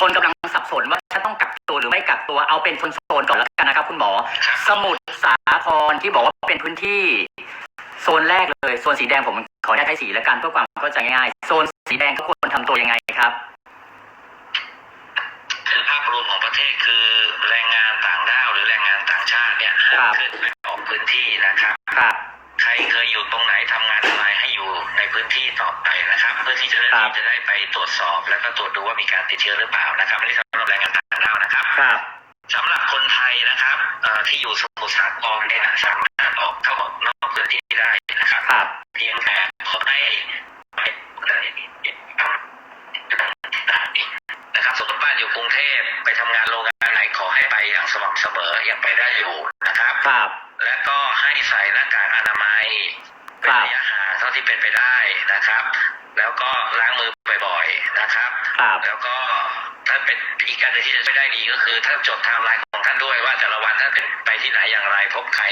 คนกำลังสับสนว่าจะต้องกักตัวหรือไม่กักตัวเอาเป็นโซนๆก่อนแล้วกันนะครับ คุณหมอครับสมุทรสาครที่บอกว่าเป็นพื้นที่ โซนแรกเลย โซนสีแดงผมขอได้ใช้สีแล้วกันเพื่อความเข้าใจง่ายๆโซนสีแดงทุกคนทำตัวยังไงครับคือภาพรวมของประเทศคือแรงงานต่างด้าวหรือแรงงานต่างชาติเนี่ยครับขึ้นไปออกพื้นที่นะครับครับใครเคยอยู่ตรงไหนทำงานอะไร ให้อยู่ในพื้นที่ต่อไปนะครับ เพื่อที่เจะได้ครับ จะได้ไปตรวจสอบ แล้วก็ตรวจดูว่ามีการติดเชื้อหรือเปล่านะครับอันนี้สำหรับแรงงานต่างด้าวนะครับ ครับ สำหรับคนไทยนะครับเอ่อที่อยู่สมุทรสาครเนี่ยสามารถออกเข้าออกนอกพื้นที่ได้นะครับ ครับ เพียงแต่ขอให้นะครับสมมติบ้านอยู่กรุงเทพไปทำงานโรงงานไหนขอให้ไปอย่างสม่ำเสมอยังไปได้อยู่นะครับ ครับ และก็ให้ใส่หน้ากากอนามัยค เป็นรับระยะห่างเท่าที่เป็นไปได้นะครับ แล้วก็ล้างมือบ่อยๆนะครับ ครับแล้วก็ถ้าเป็นอีกการหนึ่งที่จะช่วยได้ดีก็คือถ้าจดไทม์ไลน์ของท่านด้วยว่าแต่ละวันท่านเป็นไปที่ไหนอย่างไรพบใคร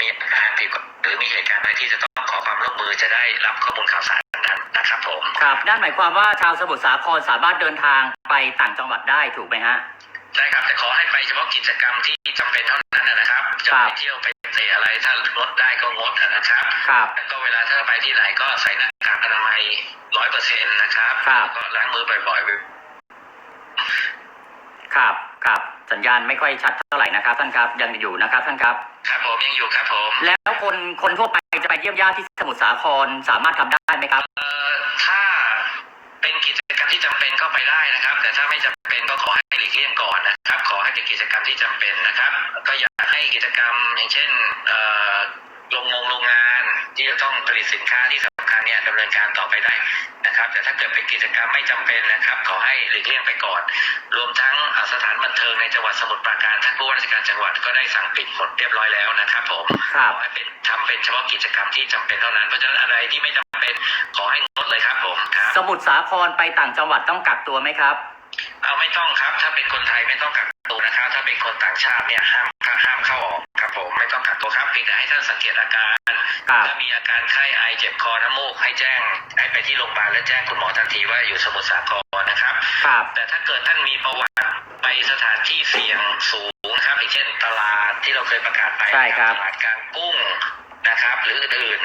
มีอาการผิดปกติหรือมีเหตุการณ์อะไรที่จะต้องขอความร่วมมือจะได้รับข้อมูลข่าวสารนั้นนะครับผมครับนั่นหมายความว่าชาวสมุทรสาครสามารถเดินทางไปต่างจังหวัดได้ถูกไหมฮะใช่ครับแต่ขอให้ไปเฉพาะกิจกรรมที่จำเป็นเท่านั้นนะครับจะครัไปบเที่ยวไป เตะอะไรถ้างดได้ก็งดนะครับครับแล้วก็เวลาถ้าไปที่ไหนก็ใส่หน้ากากอนามัยร้อยเปอร์เซ็นต์นะครับครับแล้วก็ล้างมือบ่อยๆครับครับสัญญาณไม่ค่อยชัดเท่าไหร่นะครับ ท่านครับยังอยู่นะครับท่านครับ ครับผมยังอยู่ครับผม แล้วคนคนทั่วไปจะไปเยี่ยมญาติที่สมุทรสาครสามารถทำได้ไหมครับเอ่อถ้าเป็นกิจกรรมที่จำเป็นก็ไปได้นะครับ แต่ถ้าไม่จำเป็นก็ขอให้หลีกเลี่ยงก่อนนะครับ ขอให้เป็นกิจกรรมที่จำเป็นนะครับ ก็อยากให้กิจกรรมอย่างเช่นเอ่อโรงงงโรงงานที่จะต้องผลิตสินค้าที่สำคัญเนี่ยดำเนินการต่อไปได้นะครับ แต่ถ้าเกิดเป็นกิจกรรมไม่จำเป็นนะครับ ขอให้หลีกเลี่ยงไปก่อน รวมทั้งเอ่อสถานบันเทิงในจังหวัดสมุทรปราการท่านผู้ว่าราชการจังหวัดก็ได้สั่งปิดหมดเรียบร้อยแล้วนะครับผมครับขอให้เป็นทำเป็นเฉพาะกิจกรรมที่จำเป็นเท่านั้นเพราะฉะนั้นอะไรที่ไม่จำเป็นขอให้งดเลยครับผมครับสมุทรสาครไปต่างจังหวัดต้องกักตัวไหมครับ เอาไม่ต้องครับ ถ้าเป็นคนไทยไม่ต้องกักตัวนะครับ ถ้าเป็นคนต่างชาติเนี่ยห้ามห้ามเข้าออกครับผมไม่ต้องกักตัวครับเพียงแต่ให้ท่านสังเกตอาการครับถ้ามีอาการไข้ไอเจ็บคอน้ำมูกให้แจ้งให้ไปที่โรงพยาบาลและแจ้งคุณหมอทันทีว่าอยู่สมุทรสาครนะครับครับแต่ถ้าเกิดท่านมีประวัติไปสถานที่เสี่ยงสูงนะครับอย่างเช่นตลาดที่เราเคยประกาศไปใช่ครับตลาดกลางกุ้งนะครับ หรืออื่น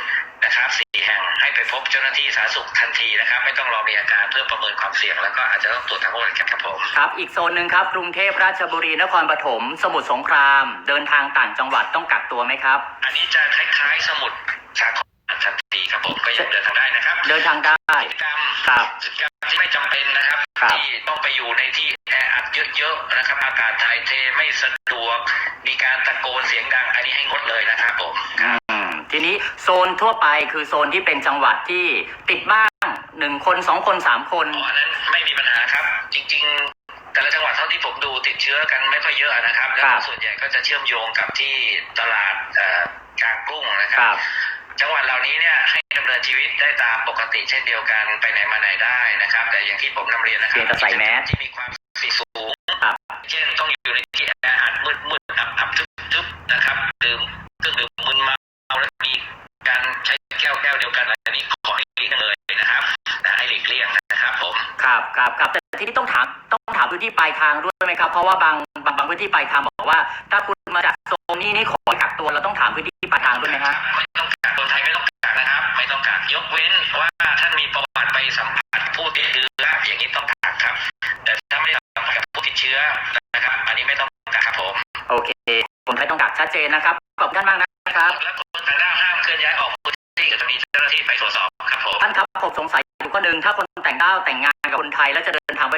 ไปพบเจ้าหน้าที่สาธารณสุขทันทีนะครับ ไม่ต้องรอมีอาการเพื่อประเมินความเสี่ยง แล้วก็อาจจะต้องตรวจทางโรคครับผม ครับ อีกโซนหนึ่งครับ กรุงเทพราชบุรีนครปฐมสมุทรสงคราม เดินทางต่างจังหวัดต้องกักตัวไหมครับ อันนี้จะคล้ายๆสมุดสาครทันทีครับผมก็ยังเดินทางได้นะครับเดินทางได้ กิจกรรมครับกิจกรรมที่ไม่จำเป็นนะครับครับ ที่ต้องไปอยู่ในที่แออัดเยอะๆนะครับ อากาศถ่ายเทไม่สะดวก มีการตะโกนเสียงดัง อันนี้ให้งดเลยนะครับผม อืม ทีนี้โซนทั่วไปคือโซนที่เป็นจังหวัดที่ติดบ้างหนึ่งคนสองคนสามคน อ๋ออันนั้นไม่มีปัญหาครับ จริง ๆ แต่ละจังหวัดเท่าที่ผมดูติดเชื้อกันไม่ค่อยเยอะนะครับ แล้วครับส่วนใหญ่ก็จะเชื่อมโยงกับที่ตลาดเอ่อกลางกุ้งนะคครัรับบจังหวัดเหล่านี้เนี่ยให้ดำเนินชีวิตได้ตามปกติเช่นเดียวกันไปไหนมาไหนได้นะครับ แต่อย่างที่ผมนำเรียนนะครัเพียงแต่ใส่แมส ที่มีความเสี่ยงสูง ครับ เช่นต้องอยู่ในที่แออัดมืดมืดอับอับทึบทึบนะครับ ครับครับครับแต่ทีนี้ต้องถามต้องถามพื้นที่ปลายทางด้วยไหมครับ เพราะว่าบางบางบางพื้นที่ปลายทางบอกว่า ถ้าคุณมาจากโซนนี้นี่ขอให้กักตัวเราต้องถามพื้นที่ปลายทางด้วยไหมฮะไม่ต้องกักคนไทยไม่ต้องกักนะครับ ไม่ต้องกักยกเว้นว่าท่านมีประวัติไปสัมผัสผู้ติดเชื้ออย่างนี้ต้องกักครับ แต่ถ้าไม่ได้สัมผัสกับผู้ติดเชื้อนะครับ อันนี้ไม่ต้องกักครับผมโอเคคนไทยต้องกักชัดเจนนะครับขอบคุณท่านมากนะครับและคนต่างด้าวห้ามเคลื่อนย้ายออกพื้นที่ก็จะมีเจ้าหน้าที่ไปตรวจสอบครับผม ท่านครับผมสงสัยอยู่ข้อหนึ่งถ้าคนแต่งด้าวแต่งงานกับคนไทยแล้วจะเดินทางไป